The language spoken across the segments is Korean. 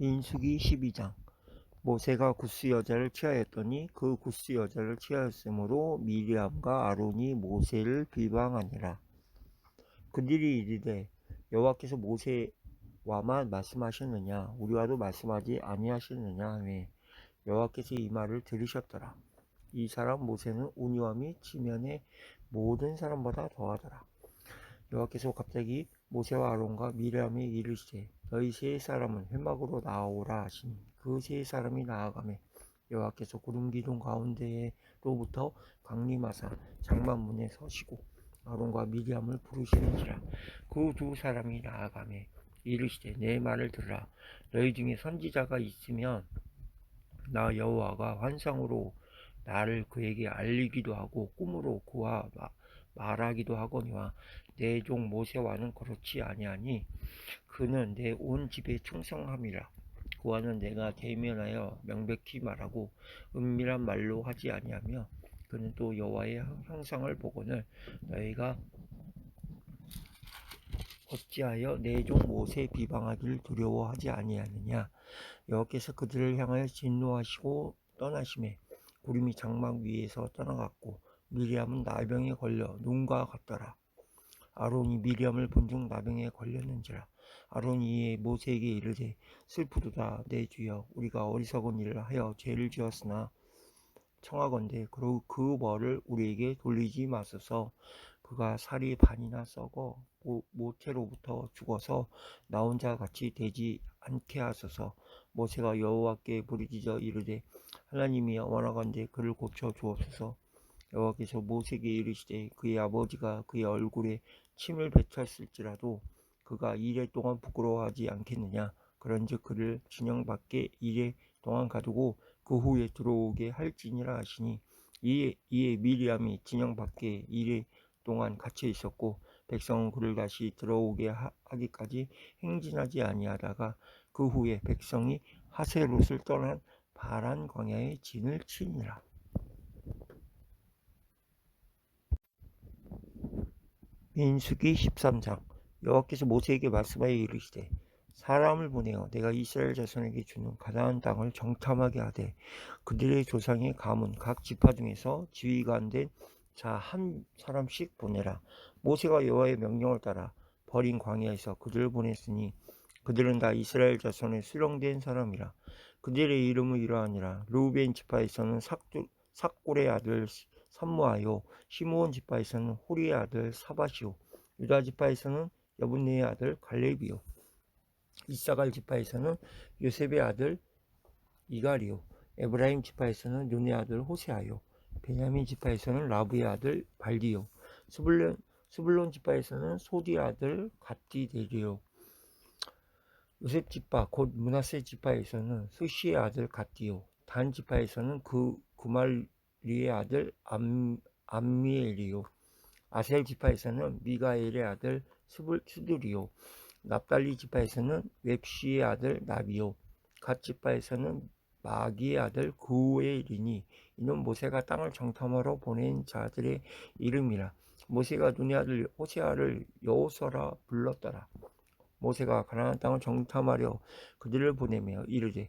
민수기 12장. 모세가 구스 여자를 취하였더니 그 구스 여자를 취하였으므로 미리암과 아론이 모세를 비방하니라. 그들이 이르되 여호와께서 모세와만 말씀하셨느냐? 우리와도 말씀하지 아니하셨느냐? 하며 여호와께서 이 말을 들으셨더라. 이 사람 모세는 온유와 및 지면의 모든 사람보다 더하더라 여호와께서 갑자기 모세와 아론과 미리암에 이르시되 너희 세 사람은 회막으로 나오라 하시니 그 세 사람이 나아가매 여호와께서 구름 기둥 가운데로부터 강림하사 장막문에 서시고 아론과 미리암을 부르시는지라. 그 두 사람이 나아가매 이르시되 내 말을 들으라. 너희 중에 선지자가 있으면 나 여호와가 환상으로 나를 그에게 알리기도 하고 꿈으로 그와 마- 말하기도 하거니와 내 종 모세와는 그렇지 아니하니 그는 내 온 집에 충성함이라. 그와는 내가 대면하여 명백히 말하고 은밀한 말로 하지 아니하며 그는 또 여호와의 형상을 보거늘 너희가 어찌하여 내 종 모세 비방하기를 두려워하지 아니하느냐. 여호와께서 그들을 향하여 진노하시고 떠나심에 구름이 장막 위에서 떠나갔고 미리암은 나병에 걸려 눈과 같더라 아론이 미리암을 본즉 나병에 걸렸는지라 아론이 이에 모세에게 이르되 슬프도다 내 주여 우리가 어리석은 일을 하여 죄를 지었으나 청하건대 그, 그 벌을 우리에게 돌리지 마소서. 그가 살이 반이나 썩어 모- 모태로부터 죽어서 나 혼자 같이 되지 않게 하소서. 모세가 여호와께 부르짖어 이르되 하나님이 원하건대 그를 고쳐 주옵소서. 여호와께서 모세에게 이르시되 그의 아버지가 그의 얼굴에 침을 뱉었을지라도 그가 이래 동안 부끄러워하지 않겠느냐. 그런즉 그를 진영 밖에 이래 동안 가두고 그 후에 들어오게 할지니라 하시니 이에, 이에 미리암이 진영 밖에 이래 동안 갇혀 있었고 백성은 그를 다시 들어오게 하, 하기까지 행진하지 아니하다가 그 후에 백성이 하세롯을 떠난 바란 광야에 진을 치니라 민수기 13장. 여호와께서 모세에게 말씀하여 이르시되 사람을 보내어 내가 이스라엘 자손에게 주는 가나안 땅을 정탐하게 하되 그들의 조상의 가문 각 지파 중에서 안된자 한 사람씩 보내라. 모세가 여호와의 명령을 따라 버린 광야에서 그들을 보냈으니 그들은 다 이스라엘 자손의 수령된 사람이라. 그들의 이름은 이러하니라. 루벤 지파에서는 삭골의 아들 삼무하요 시므온 지파에서는 호리의 아들 사바시오 유다 지파에서는 여분네의 아들 갈렙이요 이사갈 지파에서는 요셉의 아들 이갈이요 에브라임 지파에서는 눈의 아들 호세아요 베냐민 지파에서는 라브의 아들 발디요 스불론, 스불론 지파에서는 소디의 아들 갓디데리요. 요셉 지파 곧 문하세 지파에서는 스시의 아들 갓디요 단 지파에서는 그 구말 리의 아들 암, 암미엘이요 아셀 지파에서는 미가엘의 아들 스불, 스두리요 납달리 지파에서는 웹시의 아들 나비요 갓 지파에서는 마기의 아들 구엘이니 이는 모세가 땅을 정탐하러 보낸 자들의 이름이라. 모세가 눈의 아들 호세아를 여호서라 불렀더라. 모세가 가나안 땅을 정탐하려 그들을 보내며 이르되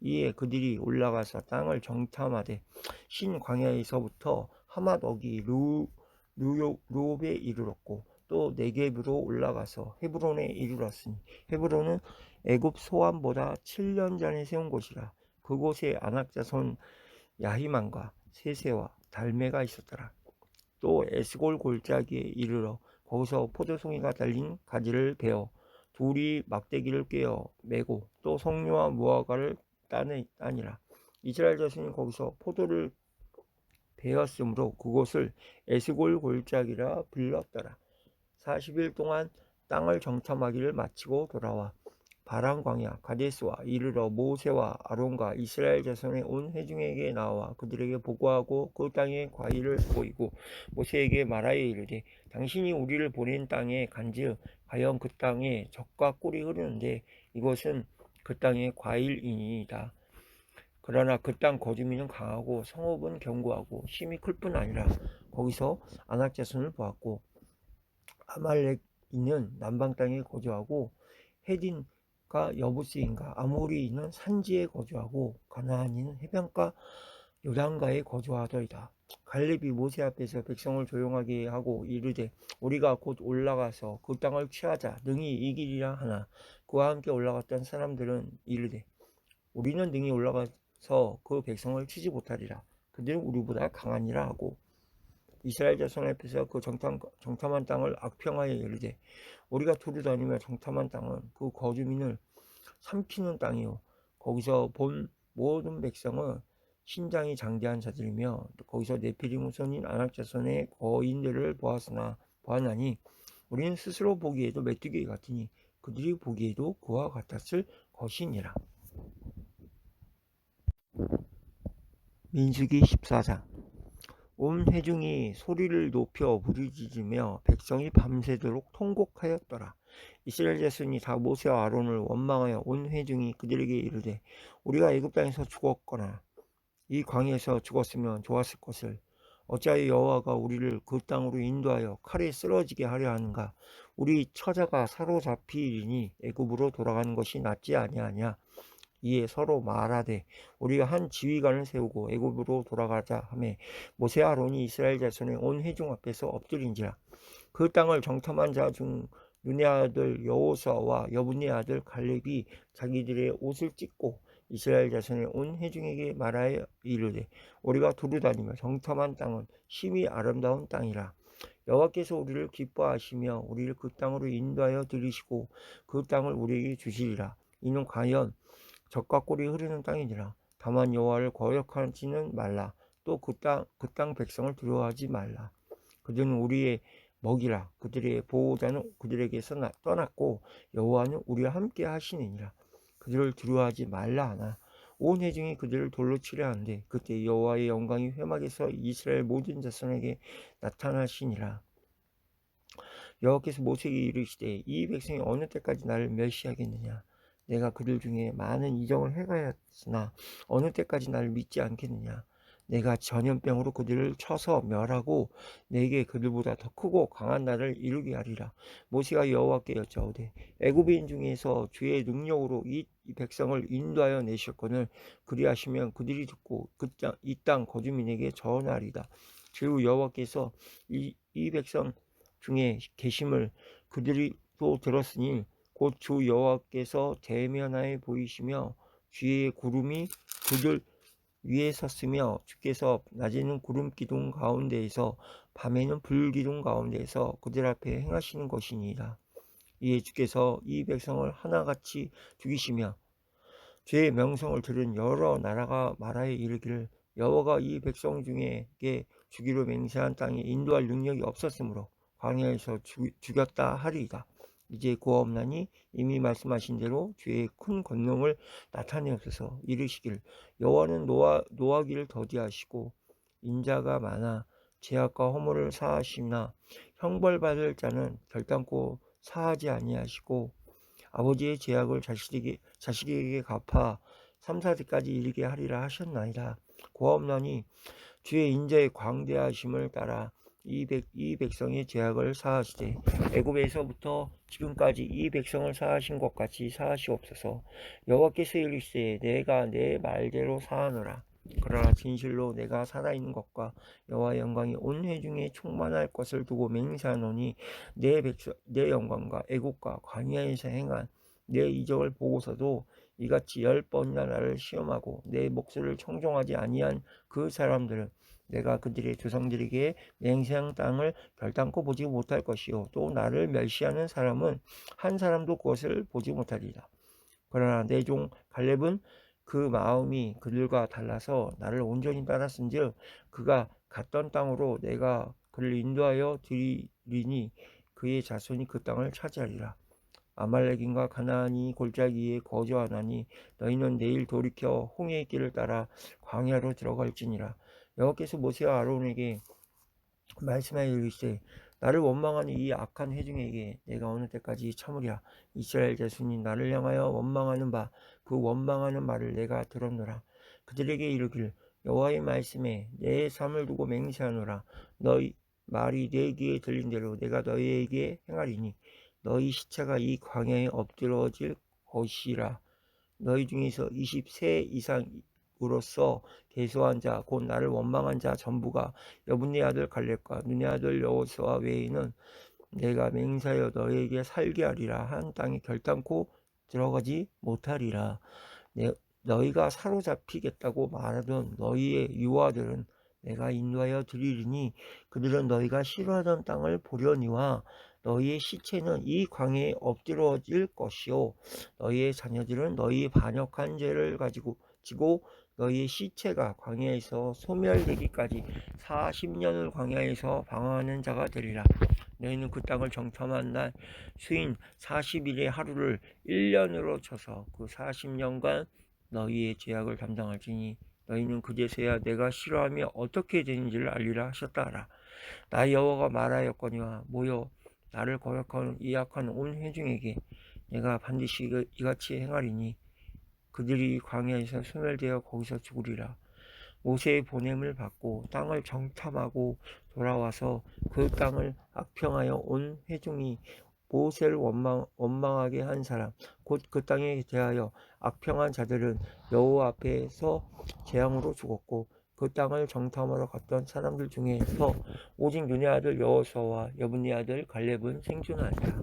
이에 그들이 올라가서 땅을 정탐하되 신 광야에서부터 하맛 어기 루 루요 루옵에 이르렀고 또 네겝으로 올라가서 헤브론에 이르렀으니 헤브론은 애굽 소암보다 7년 전에 세운 곳이라 그곳에 아낙 자손 야히만과 세세와 달메가 있었더라. 또 에스골 골짜기에 이르러 거기서 포도송이가 달린 가지를 베어 둘이 막대기를 꿰어 메고 또 성류와 무화과를 따내, 따니라. 이스라엘 자손이 거기서 포도를 베었으므로 그곳을 에스골 골짜기라 불렀더라. 40일 동안 땅을 정탐하기를 마치고 돌아와 바람 광야 가데스와 이르러 모세와 아론과 이스라엘 자손의 온 회중에게 나와 그들에게 보고하고 그 땅에 과일을 보이고 모세에게 말하여 이르되 당신이 우리를 보낸 땅에 간즉 과연 그 땅에 적과 꿀이 흐르는데 이것은 그 땅의 과일이니이다. 그러나 그 땅 거주민은 강하고 성읍은 견고하고 힘이 클 뿐 아니라 거기서 아낙 자손을 보았고 아말렉인은 남방 땅에 거주하고 헤딘과 여부스인과 아모리인은 산지에 거주하고 가나안인은 해변가 요단가에 거주하더이다. 갈렙이 모세 앞에서 백성을 조용하게 하고 이르되 우리가 곧 올라가서 그 땅을 취하자. 능히 이기리라 하나. 그와 함께 올라갔던 사람들은 이르되 우리는 능히 올라가서 그 백성을 치지 못하리라. 그들은 우리보다 강하니라. 하고 이스라엘 자손 앞에서 그 정탐, 정탐한 땅을 악평하여 이르되 우리가 두루 다니며 정탐한 땅은 그 거주민을 삼키는 땅이요. 거기서 본 모든 백성은 신장이 장대한 자들이며 거기서 네피림 후손인 아낙 자손의 거인들을 보았으나 보았나니 우리는 스스로 보기에도 메뚜기 같으니 그들이 보기에도 그와 같았을 것이니라. 민수기 14장 온 회중이 소리를 높여 부르짖으며 백성이 밤새도록 통곡하였더라. 이스라엘 자손이 다 모세와 아론을 원망하여 온 회중이 그들에게 이르되 우리가 애굽 땅에서 죽었거나 이 광야에서 죽었으면 좋았을 것을 어찌하여 여호와가 우리를 그 땅으로 인도하여 칼에 쓰러지게 하려 하는가? 우리 처자가 사로잡히리니 애굽으로 돌아가는 것이 낫지 아니하냐? 이에 서로 말하되 우리가 한 지휘관을 세우고 애굽으로 돌아가자 하매 모세 아론이 이스라엘 자손의 온 회중 앞에서 엎드린지라. 그 땅을 정탐한 자 중 눈의 아들 여호수아와 여분의 아들 갈렙이 자기들의 옷을 찢고 이스라엘 자손의 온 회중에게 말하여 이르되 우리가 두루 다니며 정탐한 땅은 심히 아름다운 땅이라. 여호와께서 우리를 기뻐하시며 우리를 그 땅으로 인도하여 들이시고 그 땅을 우리에게 주시리라. 이는 과연 적과 꿀이 흐르는 땅이니라. 다만 여호와를 거역하지는 말라. 또 그 땅 그 땅 백성을 두려워하지 말라. 그들은 우리의 먹이라. 그들의 보호자는 그들에게서 떠났고 여호와는 우리와 함께 하시느니라 그들을 두려워하지 말라 하나. 온 회중이 그들을 돌로 치려 하는데 그때 여호와의 영광이 회막에서 이스라엘 모든 자손에게 나타나시니라. 여호와께서 모세에게 이르시되 이 백성이 어느 때까지 나를 멸시하겠느냐? 내가 그들 중에 많은 이정을 행하였으나 어느 때까지 나를 믿지 않겠느냐? 내가 전염병으로 그들을 쳐서 멸하고 내게 그들보다 더 크고 강한 나를 이루게 하리라. 모세가 여호와께 여짜오되 애굽인 중에서 주의 능력으로 이, 이 백성을 인도하여 내셨거늘 그리하시면 그들이 듣고 그땅이 땅 거주민에게 전하리다. 주 여호와께서 이, 이 백성 중에 계심을 그들이 또 들었으니 곧 주 여호와께서 대면하에 보이시며 주의 구름이 그들 위에 섰으며 주께서 낮에는 구름 기둥 가운데에서 밤에는 불 기둥 가운데에서 그들 앞에 행하시는 것이니이다. 이에 주께서 이 백성을 하나같이 죽이시며 죄의 명성을 들은 여러 나라가 말하여 이르기를 여호와가 이 백성 중에게 주기로 맹세한 땅에 인도할 능력이 없었으므로 광야에서 죽였다 하리이다. 이제 구하옵나니 이미 말씀하신 대로 주의 큰 권능을 나타내옵소서 이르시길 여호와는 노하, 노하기를 더디하시고 인자가 많아 죄악과 허물을 사하시나 형벌받을 자는 결단코 사하지 아니하시고 아버지의 죄악을 자식에게, 자식에게 갚아 3, 4대까지 이르게 하리라 하셨나이다. 고하옵나니 주의 인자의 광대하심을 따라 이, 백, 이 백성의 죄악을 사하시되 애굽에서부터 지금까지 이 백성을 사하신 것 같이 사하시옵소서 여호와께서 이르시되 내가 내 말대로 사하노라 그러나 진실로 내가 살아있는 것과 여호와 영광이 온 회중에 충만할 것을 두고 맹세하노니 내 백성 내 영광과 애국과 광야에서 행한 내 이적을 보고서도 이같이 열 번이나 나를 시험하고 내 목소리를 청종하지 아니한 그 사람들은 내가 그들의 조상들에게 맹세한 땅을 결단코 보지 못할 것이요 또 나를 멸시하는 사람은 한 사람도 그것을 보지 못하리라. 그러나 내 종 갈렙은 그 마음이 그들과 달라서 나를 온전히 따랐은즉 그가 갔던 땅으로 내가 그를 인도하여 드리니 그의 자손이 그 땅을 차지하리라. 아말렉인과 가나안이 골짜기에 거주하나니 너희는 내일 돌이켜 홍해의 길을 따라 광야로 들어갈지니라 여호와께서 모세와 아론에게 말씀하여 이르시되 나를 원망하는 이 악한 회중에게 내가 어느 때까지 참으랴. 이스라엘 자손이 나를 향하여 원망하는 바 그 원망하는 말을 내가 들었노라. 그들에게 이르길 여호와의 말씀에 내 삶을 두고 맹세하노라. 너희 말이 내 귀에 들린 대로 내가 너희에게 행하리니 너희 시체가 이 광야에 엎드러질 것이라. 너희 중에서 20세 이상 으로서 계수한 자 곧 나를 원망한 자 전부가 여분의 아들 갈렙과 눈의 아들 여호수아 외에는 내가 맹세하여 너희에게 살게 하리라. 한 땅에 결단코 들어가지 못하리라. 내, 너희가 사로잡히겠다고 말하던 너희의 유아들은 내가 인도하여 드리리니 그들은 너희가 싫어하던 땅을 보려니와 너희의 시체는 이 광야에 엎드러질 것이요. 너희의 자녀들은 너희 반역한 죄를 가지고 지고 너희의 시체가 광야에서 소멸되기까지 40년을 광야에서 방황하는 자가 되리라. 너희는 그 땅을 정탐한 날 수인 40일의 하루를 1년으로 쳐서 그 40년간 너희의 죄악을 담당할지니 너희는 그제서야 내가 싫어하며 어떻게 되는지를 알리라 하셨다라. 나 여호와가 말하였거니와 모여 나를 거역하는 이 악한 온 회중에게 내가 반드시 이같이 행하리니 그들이 광야에서 소멸되어 거기서 죽으리라 모세의 보냄을 받고 땅을 정탐하고 돌아와서 그 땅을 악평하여 온 회중이 모세를 원망, 원망하게 한 사람 곧 그 땅에 대하여 악평한 자들은 여호와 앞에서 재앙으로 죽었고 그 땅을 정탐하러 갔던 사람들 중에서 오직 눈의 아들 여호수아와 여분의 아들 갈렙은 생존하니라.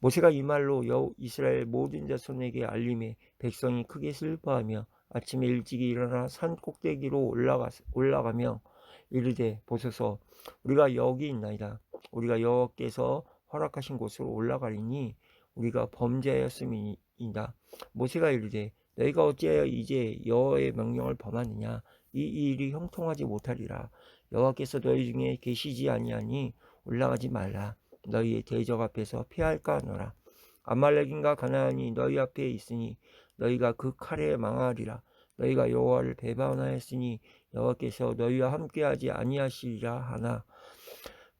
모세가 이 말로 여 이스라엘 모든 자손에게 알림해 백성이 크게 슬퍼하며 아침에 일찍이 일어나 산 꼭대기로 올라가 올라가며 이르되 보소서 우리가 여기 있나이다. 우리가 여호와께서 허락하신 곳으로 올라가리니 우리가 범죄하였음이다. 모세가 이르되 너희가 어찌하여 이제 여호와의 명령을 범하느냐 이 일이 형통하지 못하리라 여호와께서 너희 중에 계시지 아니하니 올라가지 말라 너희의 대적 앞에서 피할까 하노라 아말렉인과 가나안이 너희 앞에 있으니 너희가 그 칼에 망하리라. 너희가 여호와를 배반하였으니 여호와께서 너희와 함께하지 아니하시리라 하나.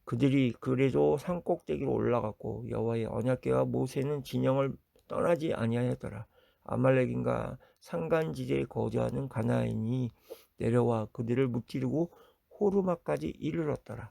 그들이 그래도 산 꼭대기로 올라갔고 여호와의 언약궤와 모세는 진영을 떠나지 아니하였더라. 아말렉인과 산간지대에 거주하는 가나안이 내려와 그들을 무찌르고 호르마까지 이르렀더라